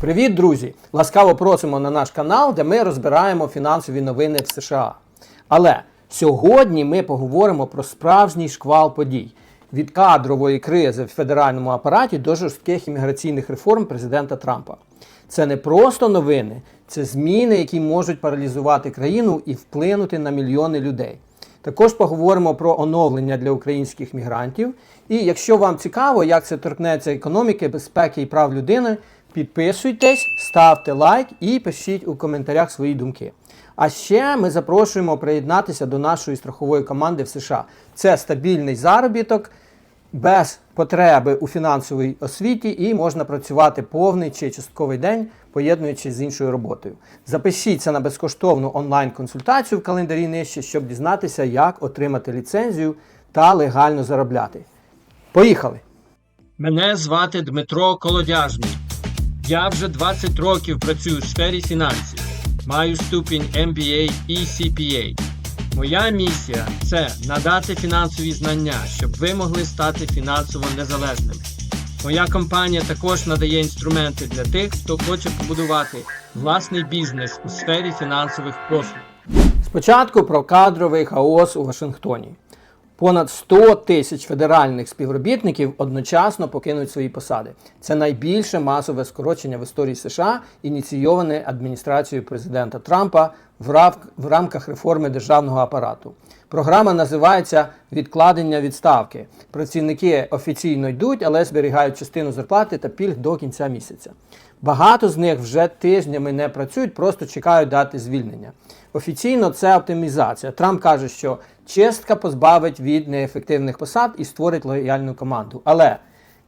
Привіт, друзі! Ласкаво просимо на наш канал, де ми розбираємо фінансові новини в США. Але сьогодні ми поговоримо про справжній шквал подій від кадрової кризи в федеральному апараті до жорстких імміграційних реформ президента Трампа. Це не просто новини, це зміни, які можуть паралізувати країну і вплинути на мільйони людей. Також поговоримо про оновлення для українських мігрантів. І якщо вам цікаво, як це торкнеться економіки, безпеки і прав людини, підписуйтесь, ставте лайк і пишіть у коментарях свої думки. А ще ми запрошуємо приєднатися до нашої страхової команди в США. Це стабільний заробіток без потреби у фінансовій освіті і можна працювати повний чи частковий день, поєднуючи з іншою роботою. Запишіться на безкоштовну онлайн-консультацію в календарі нижче, щоб дізнатися, як отримати ліцензію та легально заробляти. Поїхали! Мене звати Дмитро Колодяжний. Я вже 20 років працюю у сфері фінансів. Маю ступінь MBA і CPA. Моя місія це надати фінансові знання, щоб ви могли стати фінансово незалежними. Моя компанія також надає інструменти для тих, хто хоче побудувати власний бізнес у сфері фінансових послуг. Спочатку про кадровий хаос у Вашингтоні. Понад 100 тисяч федеральних співробітників одночасно покинуть свої посади. Це найбільше масове скорочення в історії США, ініційоване адміністрацією президента Трампа в рамках реформи державного апарату. Програма називається Відкладення відставки. Працівники офіційно йдуть, але зберігають частину зарплати та пільг до кінця місяця. Багато з них вже тижнями не працюють, просто чекають дати звільнення. Офіційно це оптимізація. Трамп каже, що чистка позбавить від неефективних посад і створить лояльну команду. Але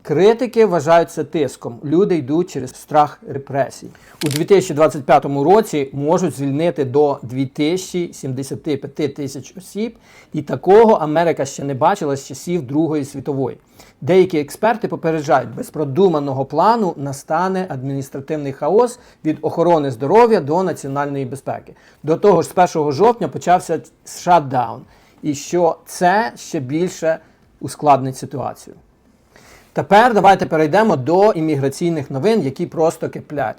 критики вважають це тиском. Люди йдуть через страх репресій. У 2025 році можуть звільнити до 2075 тисяч осіб, і такого Америка ще не бачила з часів Другої світової. Деякі експерти попереджають, без продуманого плану настане адміністративний хаос від охорони здоров'я до національної безпеки. До того ж, з 1 жовтня почався шатдаун, і що це ще більше ускладнить ситуацію. Тепер давайте перейдемо до імміграційних новин, які просто киплять.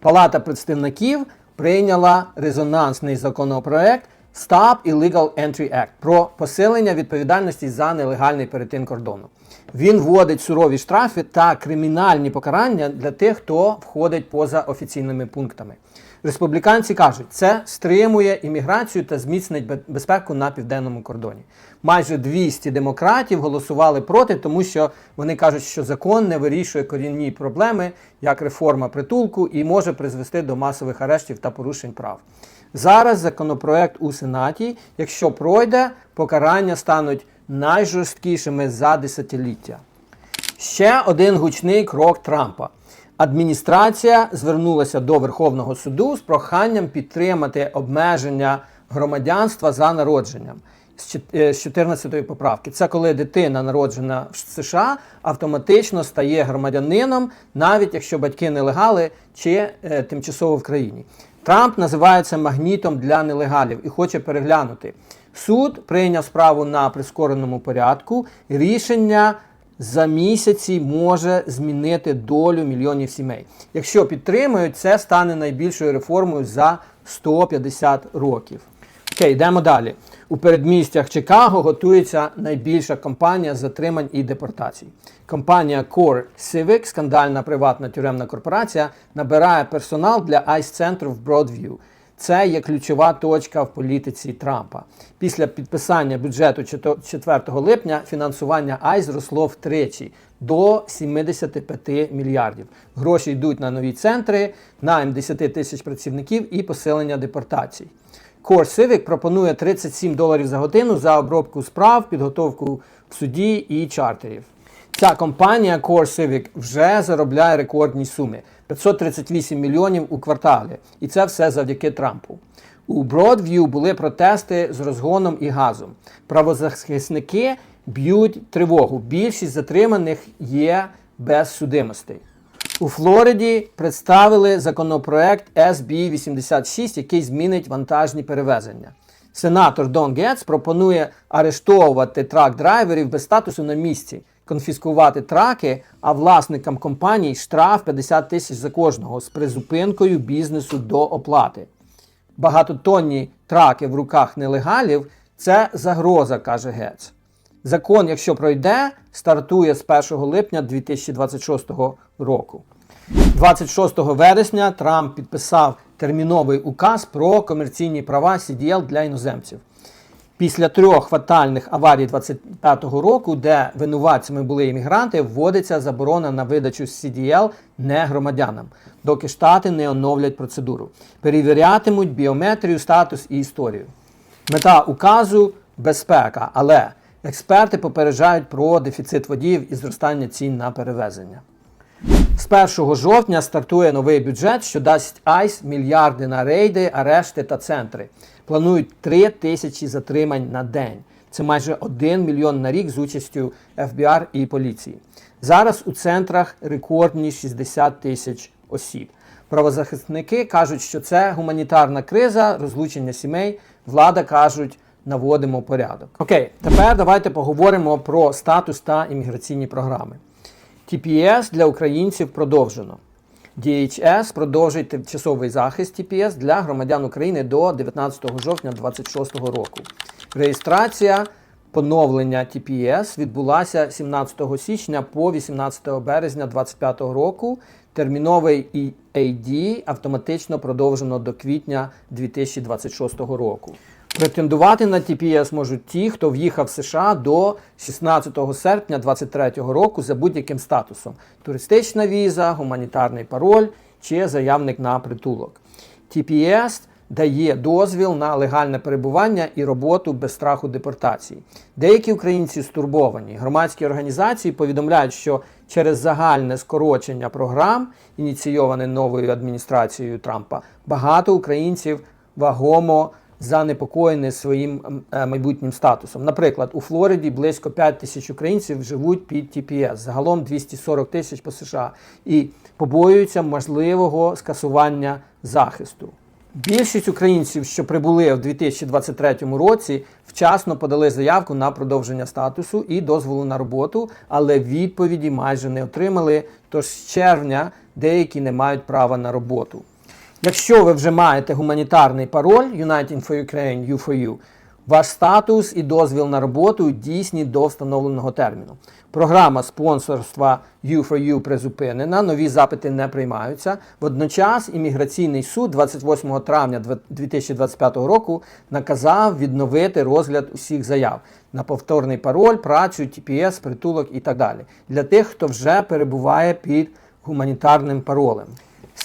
Палата представників прийняла резонансний законопроект Stop Illegal Entry Act про посилення відповідальності за нелегальний перетин кордону. Він вводить сурові штрафи та кримінальні покарання для тих, хто входить поза офіційними пунктами. Республіканці кажуть, це стримує імміграцію та зміцнить безпеку на південному кордоні. Майже 200 демократів голосували проти, тому що вони кажуть, що закон не вирішує корінні проблеми, як реформа притулку, і може призвести до масових арештів та порушень прав. Зараз законопроект у Сенаті, якщо пройде, покарання стануть найжорсткішими за десятиліття. Ще один гучний крок Трампа. Адміністрація звернулася до Верховного суду з проханням підтримати обмеження громадянства за народженням з чет- е, 14 поправки. Це коли дитина народжена в США автоматично стає громадянином, навіть якщо батьки нелегали чи е, тимчасово в країні. Трамп називає це магнітом для нелегалів і хоче переглянути. Суд прийняв справу на прискореному порядку. Рішення за місяці може змінити долю мільйонів сімей. Якщо підтримують, це стане найбільшою реформою за 150 років. Окей, йдемо далі. У передмістях Чикаго готується найбільша кампанія затримань і депортацій. Компанія Core Civic, скандальна приватна тюремна корпорація, набирає персонал для ICE-центру в Broadview. Це є ключова точка в політиці Трампа. Після підписання бюджету 4 липня фінансування АЙ зросло втричі до 75 мільярдів. Гроші йдуть на нові центри, найм 10 тисяч працівників і посилення депортацій. Core Civic пропонує 37 доларів за годину за обробку справ, підготовку в суді і чартерів. Ця компанія Core Civic вже заробляє рекордні суми 538 мільйонів у кварталі. І це все завдяки Трампу. У Broadview були протести з розгоном і газом. Правозахисники б'ють тривогу. Більшість затриманих є без судимостей. У Флориді представили законопроект SB 86, який змінить вантажні перевезення. Сенатор Дон Гетц пропонує арештовувати трак-драйверів без статусу на місці. Конфіскувати траки, а власникам компаній штраф 50 тисяч за кожного з призупинкою бізнесу до оплати. Багатотонні траки в руках нелегалів це загроза, каже Гец. Закон, якщо пройде, стартує з 1 липня 2026 року. 26 вересня Трамп підписав терміновий указ про комерційні права CDL для іноземців. Після трьох фатальних аварій 25-го року, де винуватцями були іммігранти, вводиться заборона на видачу CDL не громадянам, доки штати не оновлять процедуру. Перевірятимуть біометрію, статус і історію. Мета указу безпека, але експерти попереджають про дефіцит водіїв і зростання цін на перевезення. З 1 жовтня стартує новий бюджет, що дасть АЙС мільярди на рейди, арешти та центри. Планують 3 тисячі затримань на день. Це майже 1 мільйон на рік з участю ФБР і поліції. Зараз у центрах рекордні 60 тисяч осіб. Правозахисники кажуть, що це гуманітарна криза, розлучення сімей. Влада кажуть, наводимо порядок. Окей, тепер давайте поговоримо про статус та імміграційні програми. TPS для українців продовжено. DHS продовжить тимчасовий захист TPS для громадян України до 19 жовтня 2026 року. Реєстрація поновлення TPS відбулася 17 січня по 18 березня 2025 року. Терміновий EAD автоматично продовжено до квітня 2026 року. Претендувати на TPS можуть ті, хто в'їхав в США до 16 серпня 2023 року за будь-яким статусом: туристична віза, гуманітарний пароль чи заявник на притулок. TPS дає дозвіл на легальне перебування і роботу без страху депортації. Деякі українці стурбовані. Громадські організації повідомляють, що через загальне скорочення програм, ініційоване новою адміністрацією Трампа, багато українців вагомо занепокоєні своїм е, майбутнім статусом. Наприклад, у Флориді близько 5 тисяч українців живуть під TPS, загалом 240 тисяч по США, і побоюються можливого скасування захисту. Більшість українців, що прибули в 2023 році, вчасно подали заявку на продовження статусу і дозволу на роботу, але відповіді майже не отримали. Тож з червня деякі не мають права на роботу. Якщо ви вже маєте гуманітарний пароль United for Ukraine U4U, ваш статус і дозвіл на роботу дійсні до встановленого терміну. Програма спонсорства U4U призупинена, нові запити не приймаються. Водночас імміграційний суд 28 травня 2025 року наказав відновити розгляд усіх заяв на повторний пароль, працю, TPS, притулок і так далі для тих, хто вже перебуває під гуманітарним паролем.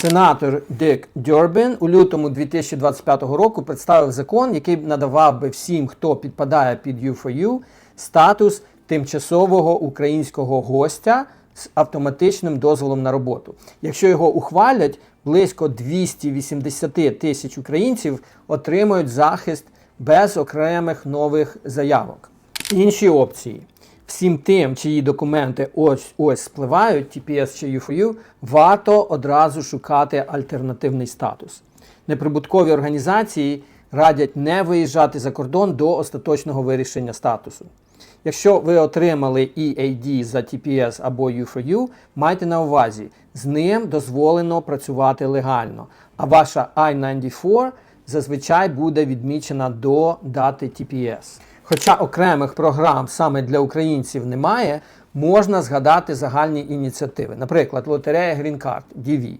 Сенатор Дик Дьорбін у лютому 2025 року представив закон, який надавав би всім, хто підпадає під U4U, статус тимчасового українського гостя з автоматичним дозволом на роботу. Якщо його ухвалять, близько 280 тисяч українців отримають захист без окремих нових заявок. Інші опції. Всім тим, чиї документи ось ось спливають, TPS чи U4U, варто одразу шукати альтернативний статус. Неприбуткові організації радять не виїжджати за кордон до остаточного вирішення статусу. Якщо ви отримали EAD за TPS або U4U, майте на увазі, з ним дозволено працювати легально, а ваша I-94 зазвичай буде відмічена до дати TPS. Хоча окремих програм саме для українців немає, можна згадати загальні ініціативи. Наприклад, лотерея Green Card DV.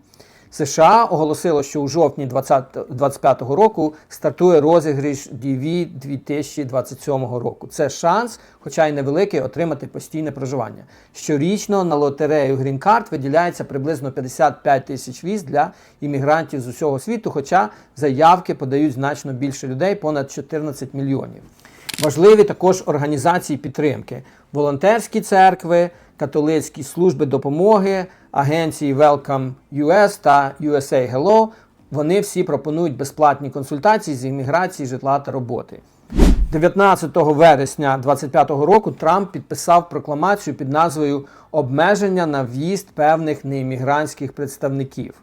США оголосило, що у жовтні 2025 року стартує розіграш DV 2027 року. Це шанс, хоча й невеликий, отримати постійне проживання. Щорічно на лотерею Green Card виділяється приблизно 55 тисяч віз для іммігрантів з усього світу, хоча заявки подають значно більше людей понад 14 мільйонів. Важливі також організації підтримки: волонтерські церкви, католицькі служби допомоги, агенції Welcome US та USA Hello. Вони всі пропонують безплатні консультації з імміграції, житла та роботи. 19 вересня 2025 року Трамп підписав прокламацію під назвою Обмеження на в'їзд певних неіммігрантських представників.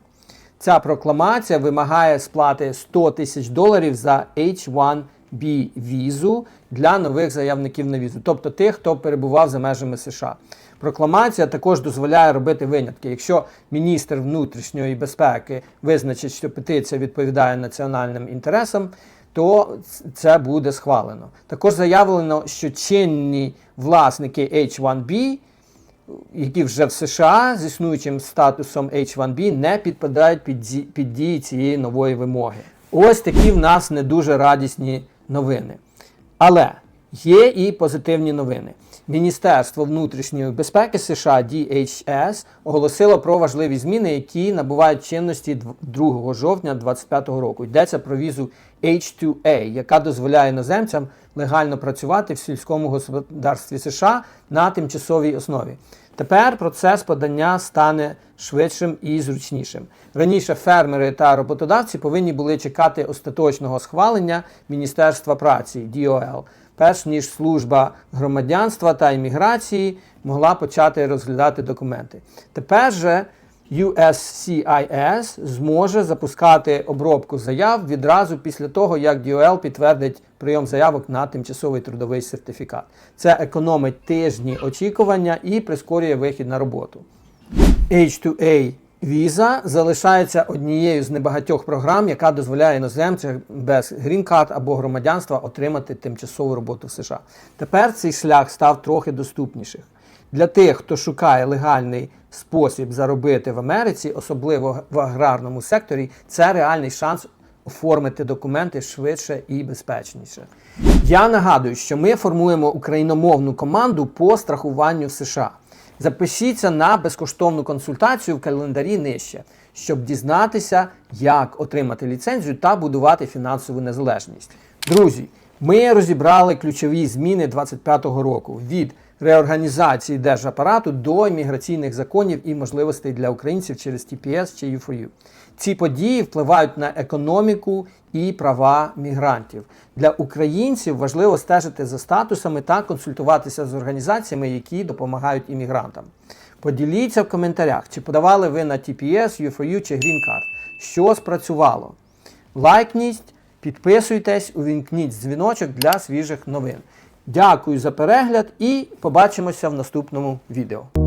Ця прокламація вимагає сплати 100 тисяч доларів за H1 H1B візу для нових заявників на візу, тобто тих, хто перебував за межами США. Прокламація також дозволяє робити винятки. Якщо міністр внутрішньої безпеки визначить, що петиція відповідає національним інтересам, то це буде схвалено. Також заявлено, що чинні власники H1B які вже в США з існуючим статусом H1B не підпадають під, під дії цієї нової вимоги. Ось такі в нас не дуже радісні новини. Але є і позитивні новини. Міністерство внутрішньої безпеки США DHS оголосило про важливі зміни, які набувають чинності 2 жовтня 2025 року. Йдеться про візу H2A, яка дозволяє іноземцям легально працювати в сільському господарстві США на тимчасовій основі. Тепер процес подання стане швидшим і зручнішим. Раніше фермери та роботодавці повинні були чекати остаточного схвалення Міністерства праці ДІОЛ, перш ніж служба громадянства та імміграції могла почати розглядати документи. Тепер же USCIS зможе запускати обробку заяв відразу після того, як DOL підтвердить прийом заявок на тимчасовий трудовий сертифікат. Це економить тижні очікування і прискорює вихід на роботу. H2A віза залишається однією з небагатьох програм, яка дозволяє іноземцям без грін-карт або громадянства отримати тимчасову роботу в США. Тепер цей шлях став трохи доступнішим. Для тих, хто шукає легальний спосіб заробити в Америці, особливо в аграрному секторі, це реальний шанс оформити документи швидше і безпечніше. Я нагадую, що ми формуємо україномовну команду по страхуванню в США. Запишіться на безкоштовну консультацію в календарі нижче, щоб дізнатися, як отримати ліцензію та будувати фінансову незалежність. Друзі, ми розібрали ключові зміни 2025 року від реорганізації держапарату до імміграційних законів і можливостей для українців через TPS чи U4U. Ці події впливають на економіку і права мігрантів. Для українців важливо стежити за статусами та консультуватися з організаціями, які допомагають іммігрантам. Поділіться в коментарях, чи подавали ви на TPS, U4U чи Green Card. Що спрацювало? Лайкніть, підписуйтесь, увімкніть дзвіночок для свіжих новин. Дякую за перегляд і побачимося в наступному відео.